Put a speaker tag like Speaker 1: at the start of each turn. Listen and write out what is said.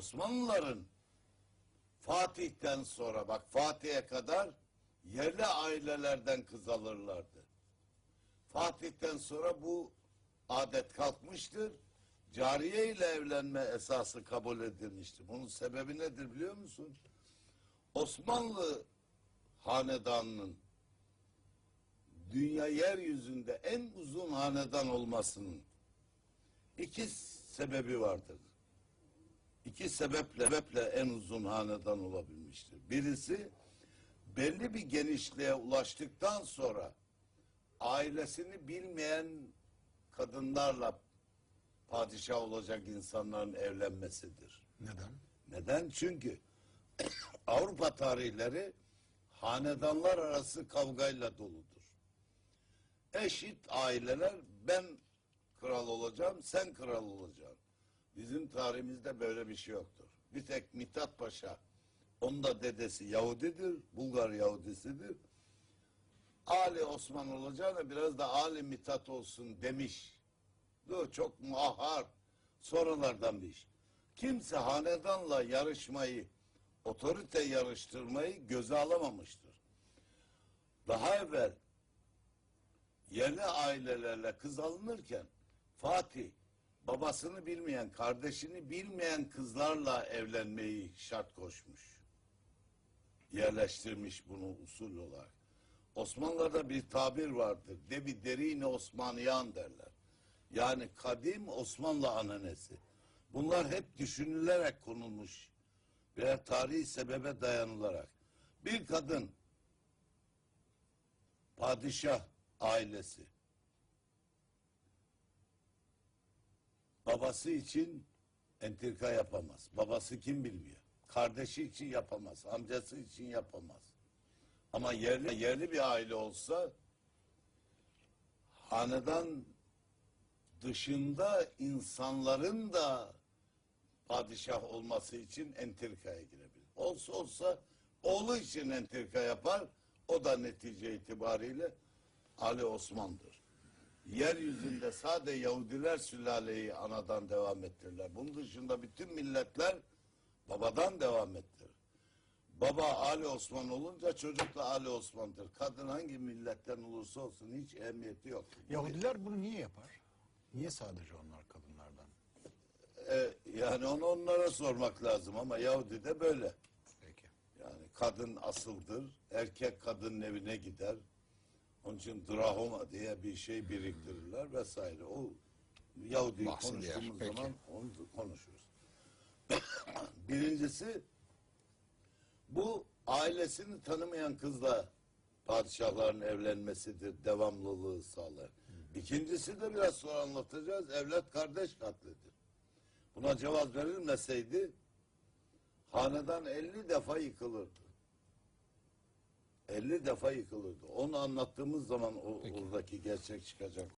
Speaker 1: Osmanlıların Fatih'ten sonra bak Fatih'e kadar yerli ailelerden kız alırlardı. Fatih'ten sonra bu adet kalkmıştır. Cariye ile evlenme esası kabul edilmiştir. Bunun sebebi nedir biliyor musun? Osmanlı hanedanının dünya yeryüzünde en uzun hanedan olmasının iki sebebi vardır. İki sebeple, sebeple en uzun hanedan olabilmiştir. Birisi belli bir genişliğe ulaştıktan sonra ailesini bilmeyen kadınlarla padişah olacak insanların evlenmesidir.
Speaker 2: Neden?
Speaker 1: Neden? Çünkü Avrupa tarihleri hanedanlar arası kavgayla doludur. Eşit aileler ben kral olacağım, sen kral olacaksın. Bizim tarihimizde böyle bir şey yoktur. Bir tek Mithat Paşa, onun da dedesi Yahudidir, Bulgar Yahudisidir. Ali Osman olacağına biraz da Ali Mithat olsun demiş. Bu çok muahhar sonralardan bir iş. Kimse hanedanla yarışmayı, otorite yarıştırmayı göze alamamıştır. Daha evvel yerli ailelerle kız alınırken Fatih babasını bilmeyen, kardeşini bilmeyen kızlarla evlenmeyi şart koşmuş. Yerleştirmiş bunu usul olarak. Osmanlılarda bir tabir vardır. Debi derine Osmaniyan derler. Yani kadim Osmanlı ananesi. Bunlar hep düşünülerek konulmuş. Birer tarihi sebebe dayanılarak. Bir kadın padişah ailesi babası için entrika yapamaz. Babası kim bilmiyor. Kardeşi için yapamaz. Amcası için yapamaz. Ama yerli yerli bir aile olsa hanedan dışında insanların da padişah olması için entrikaya girebilir. Olsa olsa oğlu için entrika yapar. O da netice itibariyle Ali Osman'dır. Yeryüzünde sade Yahudiler sülaleyi anadan devam ettirirler. Bunun dışında bütün milletler babadan devam ettirir. Baba Ali Osman olunca çocuk da Ali Osman'dır. Kadın hangi milletten olursa olsun hiç ehemmiyeti yok.
Speaker 2: Yahudiler bunu niye yapar? Niye sadece onlar kadınlardan?
Speaker 1: E, yani onu onlara sormak lazım ama Yahudi de böyle.
Speaker 2: Peki.
Speaker 1: Yani kadın asıldır, erkek kadının evine gider. Onun için drahoma diye bir şey biriktirirler vesaire. O Yahudi
Speaker 2: Bahsi diğer,
Speaker 1: konuştuğumuz
Speaker 2: peki.
Speaker 1: zaman onu konuşuruz. Birincisi bu ailesini tanımayan kızla padişahların evlenmesidir, devamlılığı sağlar. İkincisi de biraz sonra anlatacağız, evlat kardeş katlidir. Buna cevap verilmeseydi hanedan 50 defa yıkılırdı. 50 defa yıkılırdı. Onu anlattığımız zaman o, oradaki gerçek çıkacak.